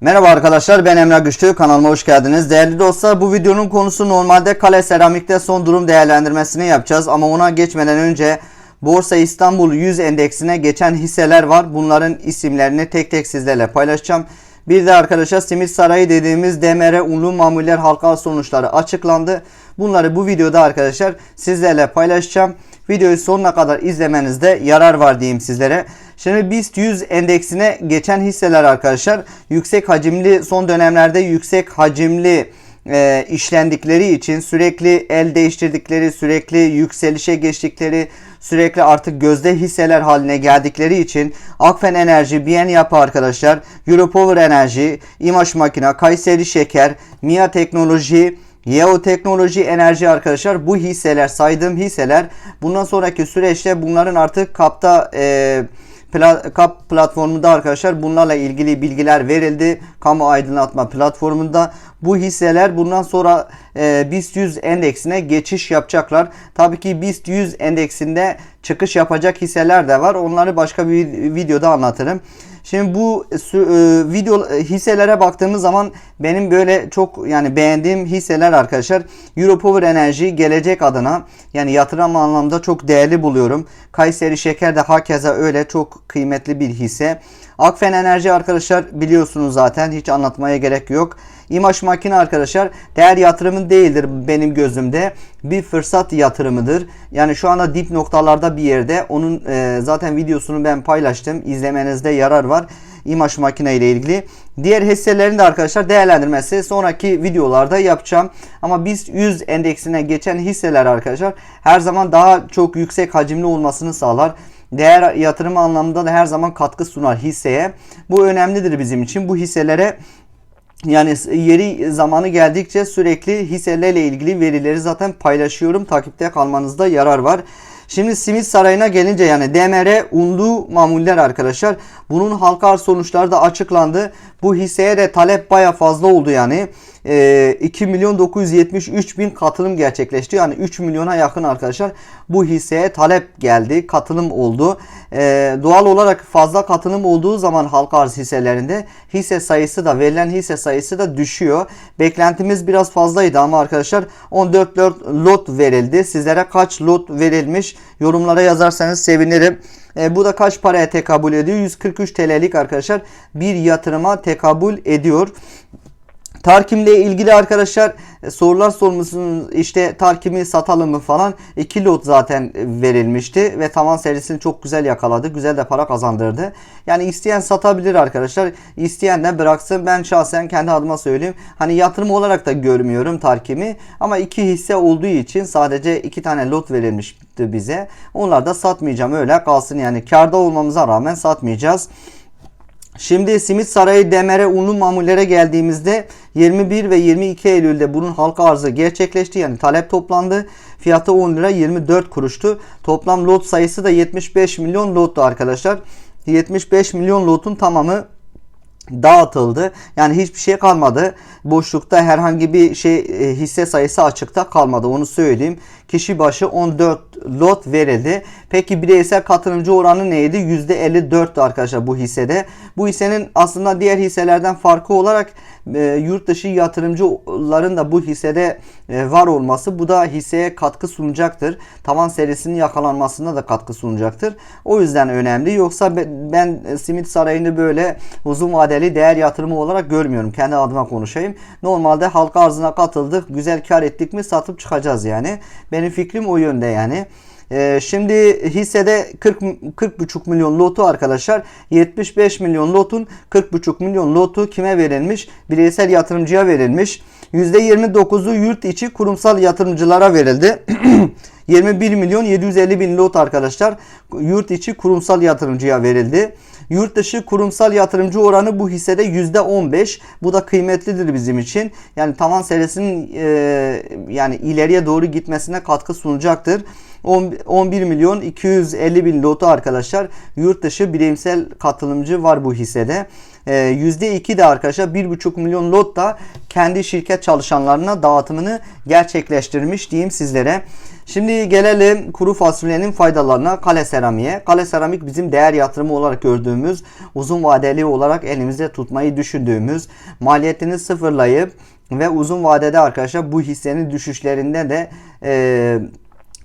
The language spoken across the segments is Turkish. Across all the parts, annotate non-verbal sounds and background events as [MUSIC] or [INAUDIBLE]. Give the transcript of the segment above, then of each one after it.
Merhaba arkadaşlar ben Emrah Güçlü kanalıma hoş geldiniz. Değerli dostlar bu videonun konusu normalde Kale Seramik'te son durum değerlendirmesini yapacağız. Ama ona geçmeden önce Borsa İstanbul 100 endeksine geçen hisseler var. Bunların isimlerini tek tek sizlerle paylaşacağım. Bir de arkadaşlar Simit Sarayı dediğimiz DMR unlu mamuller halka sonuçları açıklandı. Bunları bu videoda arkadaşlar sizlerle paylaşacağım. Videoyu sonuna kadar izlemenizde yarar var diyeyim sizlere. Şimdi BIST 100 endeksine geçen hisseler arkadaşlar yüksek hacimli son dönemlerde yüksek hacimli e, işlendikleri için sürekli el değiştirdikleri, sürekli yükselişe geçtikleri, sürekli artık gözde hisseler haline geldikleri için Akfen Enerji, BN Yapı arkadaşlar, Europower Enerji, İmaş Makina, Kayseri Şeker, MIA Teknoloji, Yeo Teknoloji Enerji arkadaşlar bu hisseler saydığım hisseler bundan sonraki süreçte bunların artık kapta e, Pla- KAP platformunda arkadaşlar bunlarla ilgili bilgiler verildi. Kamu aydınlatma platformunda bu hisseler bundan sonra e, BIST 100 endeksine geçiş yapacaklar. Tabii ki BIST 100 endeksinde çıkış yapacak hisseler de var. Onları başka bir videoda anlatırım. Şimdi bu e, video e, hisselere baktığımız zaman benim böyle çok yani beğendiğim hisseler arkadaşlar Europower Enerji gelecek adına yani yatırım anlamda çok değerli buluyorum. Kayseri Şeker de hakeza öyle çok kıymetli bir hisse. Akfen Enerji arkadaşlar biliyorsunuz zaten hiç anlatmaya gerek yok. İmaş makine arkadaşlar değer yatırımı değildir benim gözümde. Bir fırsat yatırımıdır. Yani şu anda dip noktalarda bir yerde. Onun e, zaten videosunu ben paylaştım. İzlemenizde yarar var. İmaş makine ile ilgili. Diğer hisselerin de arkadaşlar değerlendirmesi sonraki videolarda yapacağım. Ama biz 100 endeksine geçen hisseler arkadaşlar her zaman daha çok yüksek hacimli olmasını sağlar değer yatırımı anlamında da her zaman katkı sunar hisseye. Bu önemlidir bizim için. Bu hisselere yani yeri zamanı geldikçe sürekli hisselerle ilgili verileri zaten paylaşıyorum. Takipte kalmanızda yarar var. Şimdi Simit Sarayı'na gelince yani DMR unlu mamuller arkadaşlar. Bunun halka arz sonuçları da açıklandı. Bu hisseye de talep baya fazla oldu yani. E, 2 milyon 973 bin katılım gerçekleşti. Yani 3 milyona yakın arkadaşlar bu hisseye talep geldi. Katılım oldu. E, doğal olarak fazla katılım olduğu zaman halka arz hisselerinde hisse sayısı da verilen hisse sayısı da düşüyor. Beklentimiz biraz fazlaydı ama arkadaşlar 14 lot verildi. Sizlere kaç lot verilmiş yorumlara yazarsanız sevinirim. E, bu da kaç paraya tekabül ediyor? 143 TL'lik arkadaşlar bir yatırıma tekabül ediyor. Tarkimle ilgili arkadaşlar e, sorular sormuşsunuz işte Tarkim'i satalım mı falan. 2 lot zaten verilmişti ve tavan serisini çok güzel yakaladı. Güzel de para kazandırdı. Yani isteyen satabilir arkadaşlar. İsteyen de bıraksın. Ben şahsen kendi adıma söyleyeyim. Hani yatırım olarak da görmüyorum Tarkim'i. Ama iki hisse olduğu için sadece iki tane lot verilmişti bize. Onlar da satmayacağım öyle kalsın yani. Karda olmamıza rağmen satmayacağız. Şimdi Simit Sarayı Demere unlu mamullere geldiğimizde 21 ve 22 Eylül'de bunun halka arzı gerçekleşti. Yani talep toplandı. Fiyatı 10 lira 24 kuruştu. Toplam lot sayısı da 75 milyon lottu arkadaşlar. 75 milyon lotun tamamı dağıtıldı. Yani hiçbir şey kalmadı. Boşlukta herhangi bir şey e, hisse sayısı açıkta kalmadı. Onu söyleyeyim. Kişi başı 14 lot verildi. Peki bireysel katılımcı oranı neydi? %54'tü arkadaşlar bu hissede. Bu hissenin aslında diğer hisselerden farkı olarak e, yurt dışı yatırımcıların da bu hissede e, var olması bu da hisseye katkı sunacaktır. Tavan serisinin yakalanmasına da katkı sunacaktır. O yüzden önemli. Yoksa ben Simit Sarayı'nı böyle uzun vadeli değer yatırımı olarak görmüyorum. Kendi adıma konuşayım. Normalde halka arzına katıldık. Güzel kar ettik mi satıp çıkacağız yani. Benim fikrim o yönde yani. Ee, şimdi hissede 40 40,5 milyon lotu arkadaşlar 75 milyon lotun 40,5 milyon lotu kime verilmiş? Bireysel yatırımcıya verilmiş. %29'u yurt içi kurumsal yatırımcılara verildi. [CLEARS THROAT] 21 milyon 750 bin lot arkadaşlar yurt içi kurumsal yatırımcıya verildi. Yurt dışı kurumsal yatırımcı oranı bu hissede %15. Bu da kıymetlidir bizim için. Yani tavan serisinin e, yani ileriye doğru gitmesine katkı sunacaktır. 11 milyon 250 bin lotu arkadaşlar yurt dışı bireysel katılımcı var bu hissede. %2 de arkadaşlar 1,5 milyon lot da kendi şirket çalışanlarına dağıtımını gerçekleştirmiş diyeyim sizlere. Şimdi gelelim kuru fasulyenin faydalarına kale seramiğe. Kale seramik bizim değer yatırımı olarak gördüğümüz, uzun vadeli olarak elimizde tutmayı düşündüğümüz, maliyetini sıfırlayıp ve uzun vadede arkadaşlar bu hissenin düşüşlerinde de e,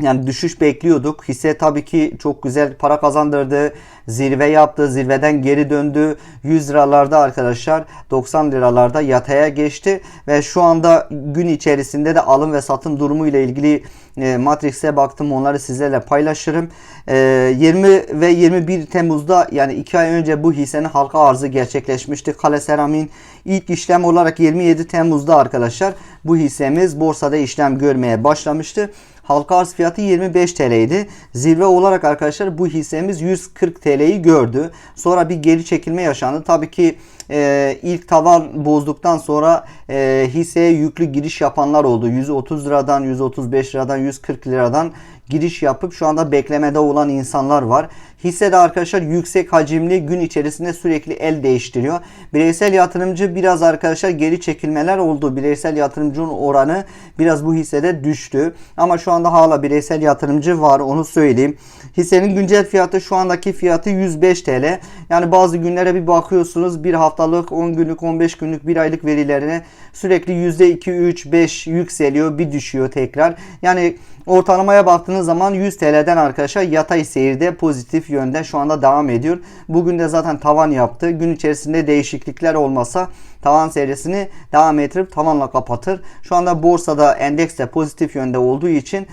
yani düşüş bekliyorduk. Hisse tabii ki çok güzel para kazandırdı. Zirve yaptı. Zirveden geri döndü. 100 liralarda arkadaşlar 90 liralarda yataya geçti. Ve şu anda gün içerisinde de alım ve satım durumu ile ilgili e, Matrix'e baktım. Onları sizlerle paylaşırım. E, 20 ve 21 Temmuz'da yani 2 ay önce bu hissenin halka arzı gerçekleşmişti. Kale Seramik'in ilk işlem olarak 27 Temmuz'da arkadaşlar bu hissemiz borsada işlem görmeye başlamıştı. Halka arz fiyatı 25 TL idi. Zirve olarak arkadaşlar bu hissemiz 140 TL'yi gördü. Sonra bir geri çekilme yaşandı. Tabii ki e, ilk tavan bozduktan sonra e, hisseye yüklü giriş yapanlar oldu. 130 liradan, 135 liradan, 140 liradan giriş yapıp şu anda beklemede olan insanlar var. Hisse de arkadaşlar yüksek hacimli gün içerisinde sürekli el değiştiriyor. Bireysel yatırımcı biraz arkadaşlar geri çekilmeler oldu. Bireysel yatırımcının oranı biraz bu hissede düştü. Ama şu anda hala bireysel yatırımcı var onu söyleyeyim. Hissenin güncel fiyatı şu andaki fiyatı 105 TL. Yani bazı günlere bir bakıyorsunuz bir haftalık, 10 günlük, 15 günlük, bir aylık verilerine sürekli %2, 3, 5 yükseliyor bir düşüyor tekrar. Yani ortalamaya baktığınız zaman 100 TL'den arkadaşlar yatay seyirde pozitif yönde şu anda devam ediyor. Bugün de zaten tavan yaptı. Gün içerisinde değişiklikler olmasa tavan serisini devam ettirip tavanla kapatır. Şu anda borsada endeks de pozitif yönde olduğu için e,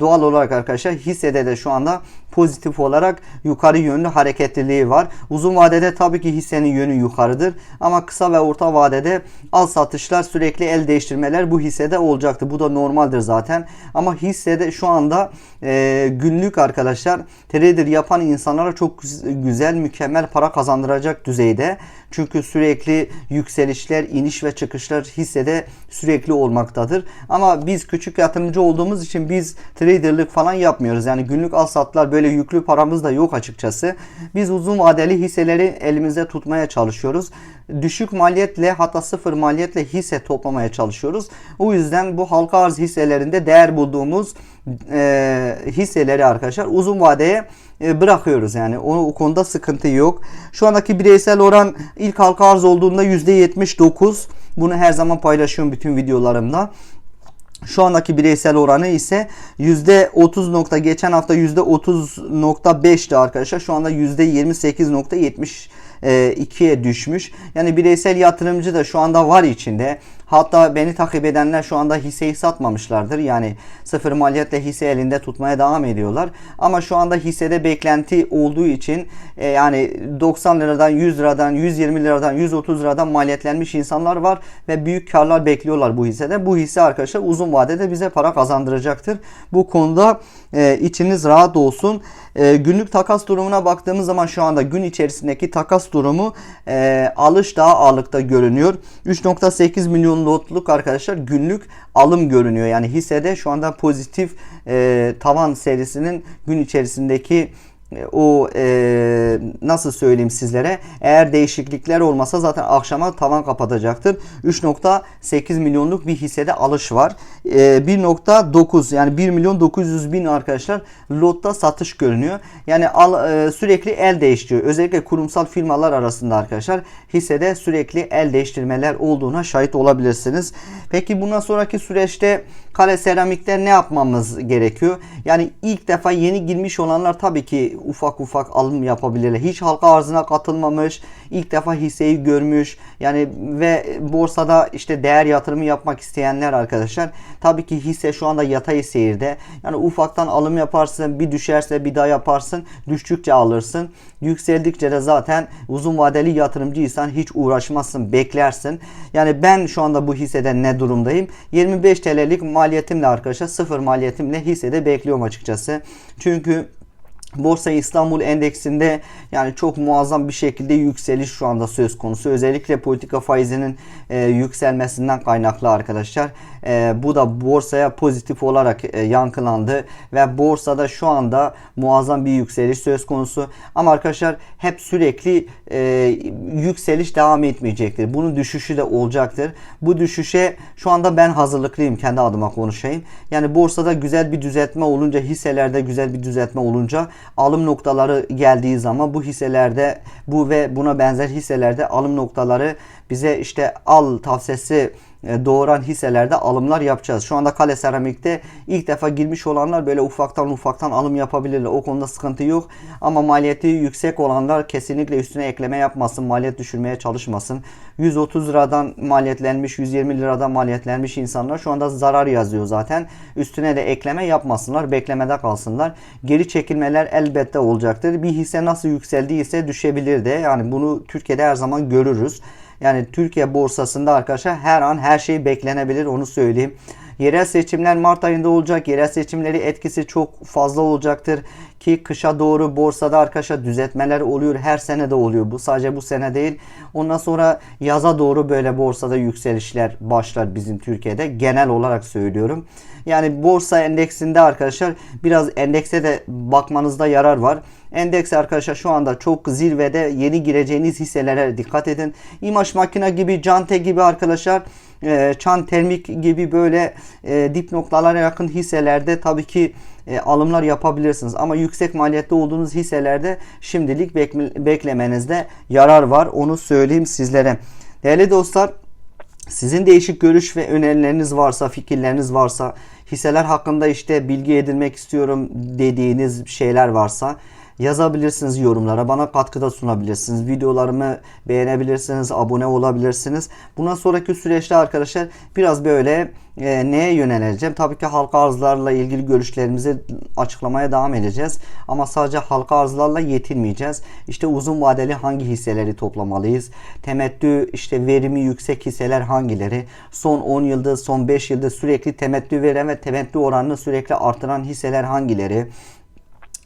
doğal olarak arkadaşlar hissede de şu anda pozitif olarak yukarı yönlü hareketliliği var. Uzun vadede tabii ki hissenin yönü yukarıdır. Ama kısa ve orta vadede al satışlar sürekli el değiştirmeler bu hissede olacaktı. Bu da normaldir zaten. Ama hissede şu anda e, günlük arkadaşlar trader yapan insanlara çok güzel mükemmel para kazandıracak düzeyde. Çünkü sürekli yükselişler, iniş ve çıkışlar hissede sürekli olmaktadır. Ama biz küçük yatırımcı olduğumuz için biz traderlık falan yapmıyoruz. Yani günlük al satlar böyle yüklü paramız da yok açıkçası. Biz uzun vadeli hisseleri elimizde tutmaya çalışıyoruz. Düşük maliyetle hatta sıfır maliyetle hisse toplamaya çalışıyoruz. O yüzden bu halka arz hisselerinde değer bulduğumuz e, hisseleri arkadaşlar uzun vadeye bırakıyoruz yani o, o konuda sıkıntı yok. Şu andaki bireysel oran ilk halka arz olduğunda %79. Bunu her zaman paylaşıyorum bütün videolarımda. Şu andaki bireysel oranı ise %30 nokta geçen hafta %30.5'ti arkadaşlar. Şu anda %28.70 2'ye düşmüş. Yani bireysel yatırımcı da şu anda var içinde. Hatta beni takip edenler şu anda hisseyi satmamışlardır. Yani sıfır maliyetle hisse elinde tutmaya devam ediyorlar. Ama şu anda hissede beklenti olduğu için e, yani 90 liradan 100 liradan 120 liradan 130 liradan maliyetlenmiş insanlar var ve büyük karlar bekliyorlar bu hissede. Bu hisse arkadaşlar uzun vadede bize para kazandıracaktır. Bu konuda e, içiniz rahat olsun. E, günlük takas durumuna baktığımız zaman şu anda gün içerisindeki takas durumu e, alış daha ağırlıkta görünüyor. 3.8 milyon lotluk arkadaşlar günlük alım görünüyor. Yani hissede şu anda pozitif e, tavan serisinin gün içerisindeki e, o e, nasıl söyleyeyim sizlere eğer değişiklikler olmasa zaten akşama tavan kapatacaktır. 3.8 milyonluk bir hissede alış var. E, 1.9 yani 1 milyon 900 bin arkadaşlar lotta satış görünüyor. Yani al, e, sürekli el değiştiriyor. Özellikle kurumsal firmalar arasında arkadaşlar hissede sürekli el değiştirmeler olduğuna şahit olabilirsiniz. Peki bundan sonraki süreçte kale seramikte ne yapmamız gerekiyor? Yani ilk defa yeni girmiş olanlar tabii ki ufak ufak alım yapabilirler. Hiç halka arzına katılmamış, ilk defa hisseyi görmüş. Yani ve borsada işte değer yatırımı yapmak isteyenler arkadaşlar tabii ki hisse şu anda yatay seyirde. Yani ufaktan alım yaparsın, bir düşerse bir daha yaparsın, düştükçe alırsın. Yükseldikçe de zaten uzun vadeli yatırımcıysan hiç uğraşmazsın, beklersin. Yani ben şu anda bu hissede ne durumdayım? 25 TL'lik maliyetimle arkadaşlar sıfır maliyetimle hissede bekliyorum açıkçası. Çünkü Borsa İstanbul Endeksinde yani çok muazzam bir şekilde yükseliş şu anda söz konusu. Özellikle politika faizinin e, yükselmesinden kaynaklı arkadaşlar. E, bu da borsaya pozitif olarak e, yankılandı ve borsada şu anda muazzam bir yükseliş söz konusu. Ama arkadaşlar hep sürekli e, yükseliş devam etmeyecektir. Bunun düşüşü de olacaktır. Bu düşüşe şu anda ben hazırlıklıyım kendi adıma konuşayım. Yani borsada güzel bir düzeltme olunca hisselerde güzel bir düzeltme olunca alım noktaları geldiği zaman bu hisselerde bu ve buna benzer hisselerde alım noktaları bize işte al tavsiyesi doğuran hisselerde alımlar yapacağız. Şu anda Kale Seramik'te ilk defa girmiş olanlar böyle ufaktan ufaktan alım yapabilirler. O konuda sıkıntı yok. Ama maliyeti yüksek olanlar kesinlikle üstüne ekleme yapmasın. Maliyet düşürmeye çalışmasın. 130 liradan maliyetlenmiş, 120 liradan maliyetlenmiş insanlar şu anda zarar yazıyor zaten. Üstüne de ekleme yapmasınlar. Beklemede kalsınlar. Geri çekilmeler elbette olacaktır. Bir hisse nasıl yükseldiyse düşebilir de. Yani bunu Türkiye'de her zaman görürüz. Yani Türkiye borsasında arkadaşlar her an her şey beklenebilir onu söyleyeyim. Yerel seçimler Mart ayında olacak. Yerel seçimleri etkisi çok fazla olacaktır. Ki kışa doğru borsada arkadaşlar düzeltmeler oluyor. Her sene de oluyor. Bu sadece bu sene değil. Ondan sonra yaza doğru böyle borsada yükselişler başlar bizim Türkiye'de. Genel olarak söylüyorum. Yani borsa endeksinde arkadaşlar biraz endekse de bakmanızda yarar var. Endeks arkadaşlar şu anda çok zirvede yeni gireceğiniz hisselere dikkat edin. İmaj makine gibi, Cante gibi arkadaşlar e, Çan Termik gibi böyle e, dip noktalara yakın hisselerde tabii ki e, alımlar yapabilirsiniz. Ama yüksek maliyette olduğunuz hisselerde şimdilik bekle, beklemenizde yarar var. Onu söyleyeyim sizlere. Değerli dostlar sizin değişik görüş ve önerileriniz varsa, fikirleriniz varsa, hisseler hakkında işte bilgi edinmek istiyorum dediğiniz şeyler varsa yazabilirsiniz yorumlara. Bana katkıda sunabilirsiniz. Videolarımı beğenebilirsiniz. Abone olabilirsiniz. Bundan sonraki süreçte arkadaşlar biraz böyle e, neye yöneleceğim? Tabii ki halka arzlarla ilgili görüşlerimizi açıklamaya devam edeceğiz. Ama sadece halka arzlarla yetinmeyeceğiz. İşte uzun vadeli hangi hisseleri toplamalıyız? Temettü işte verimi yüksek hisseler hangileri? Son 10 yılda, son 5 yılda sürekli temettü veren ve temettü oranını sürekli artıran hisseler hangileri?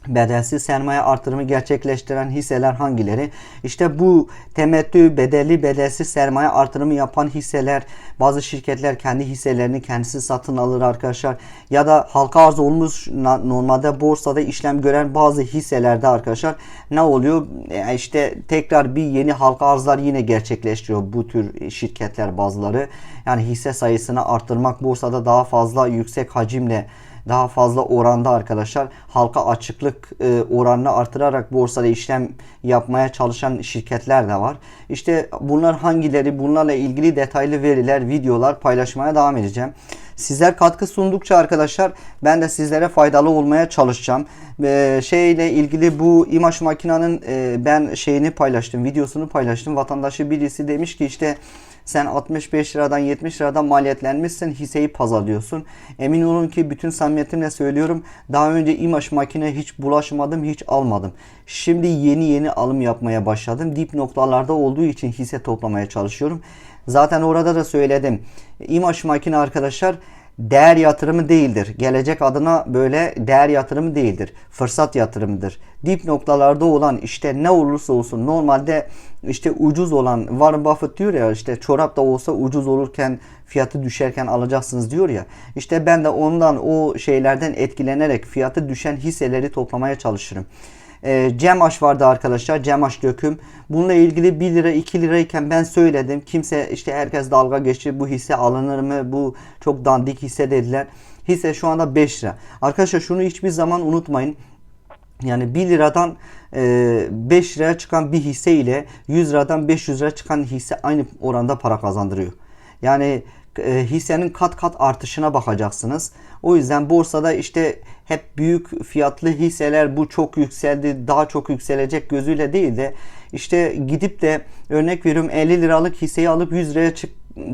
Bedelsiz sermaye artırımı gerçekleştiren hisseler hangileri? İşte bu temettü, bedelli, bedelsiz sermaye artırımı yapan hisseler, bazı şirketler kendi hisselerini kendisi satın alır arkadaşlar. Ya da halka arz olmuş normalde borsada işlem gören bazı hisselerde arkadaşlar ne oluyor? E işte tekrar bir yeni halka arzlar yine gerçekleştiriyor bu tür şirketler bazıları. Yani hisse sayısını arttırmak borsada daha fazla yüksek hacimle daha fazla oranda arkadaşlar halka açıklık e, oranını artırarak borsada işlem yapmaya çalışan şirketler de var. İşte bunlar hangileri bunlarla ilgili detaylı veriler, videolar paylaşmaya devam edeceğim. Sizler katkı sundukça arkadaşlar ben de sizlere faydalı olmaya çalışacağım. Ee, şeyle ilgili bu imaj makinanın e, ben şeyini paylaştım, videosunu paylaştım. Vatandaşı birisi demiş ki işte sen 65 liradan 70 liradan maliyetlenmişsin hisseyi pazarlıyorsun. Emin olun ki bütün samimiyetimle söylüyorum. Daha önce imaj makine hiç bulaşmadım hiç almadım. Şimdi yeni yeni alım yapmaya başladım. Dip noktalarda olduğu için hisse toplamaya çalışıyorum. Zaten orada da söyledim. İmaj makine arkadaşlar değer yatırımı değildir. Gelecek adına böyle değer yatırımı değildir. Fırsat yatırımıdır. Dip noktalarda olan işte ne olursa olsun normalde işte ucuz olan Warren Buffett diyor ya işte çorap da olsa ucuz olurken fiyatı düşerken alacaksınız diyor ya. İşte ben de ondan o şeylerden etkilenerek fiyatı düşen hisseleri toplamaya çalışırım. E, Cemaş vardı arkadaşlar. Cemaş döküm. Bununla ilgili 1 lira 2 lirayken ben söyledim. Kimse işte herkes dalga geçti. Bu hisse alınır mı? Bu çok dandik hisse dediler. Hisse şu anda 5 lira. Arkadaşlar şunu hiçbir zaman unutmayın. Yani 1 liradan 5 liraya çıkan bir hisse ile 100 liradan 500 lira çıkan hisse aynı oranda para kazandırıyor. Yani e, hissenin kat kat artışına bakacaksınız. O yüzden borsada işte hep büyük fiyatlı hisseler bu çok yükseldi daha çok yükselecek gözüyle değil de işte gidip de örnek veriyorum 50 liralık hisseyi alıp 100 liraya çık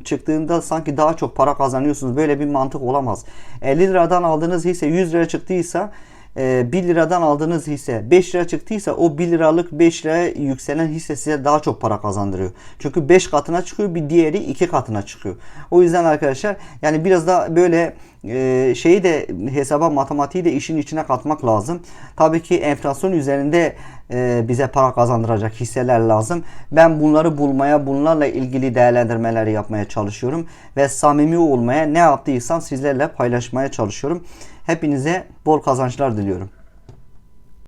çıktığında sanki daha çok para kazanıyorsunuz. Böyle bir mantık olamaz. 50 liradan aldığınız hisse 100 lira çıktıysa 1 ee, liradan aldığınız hisse 5 lira çıktıysa o 1 liralık 5 liraya yükselen hisse size daha çok para kazandırıyor. Çünkü 5 katına çıkıyor bir diğeri 2 katına çıkıyor. O yüzden arkadaşlar yani biraz da böyle e, şeyi de hesaba matematiği de işin içine katmak lazım. Tabii ki enflasyon üzerinde e, bize para kazandıracak hisseler lazım. Ben bunları bulmaya, bunlarla ilgili değerlendirmeleri yapmaya çalışıyorum ve samimi olmaya ne yaptıysam sizlerle paylaşmaya çalışıyorum. Hepinize bol kazançlar diliyorum.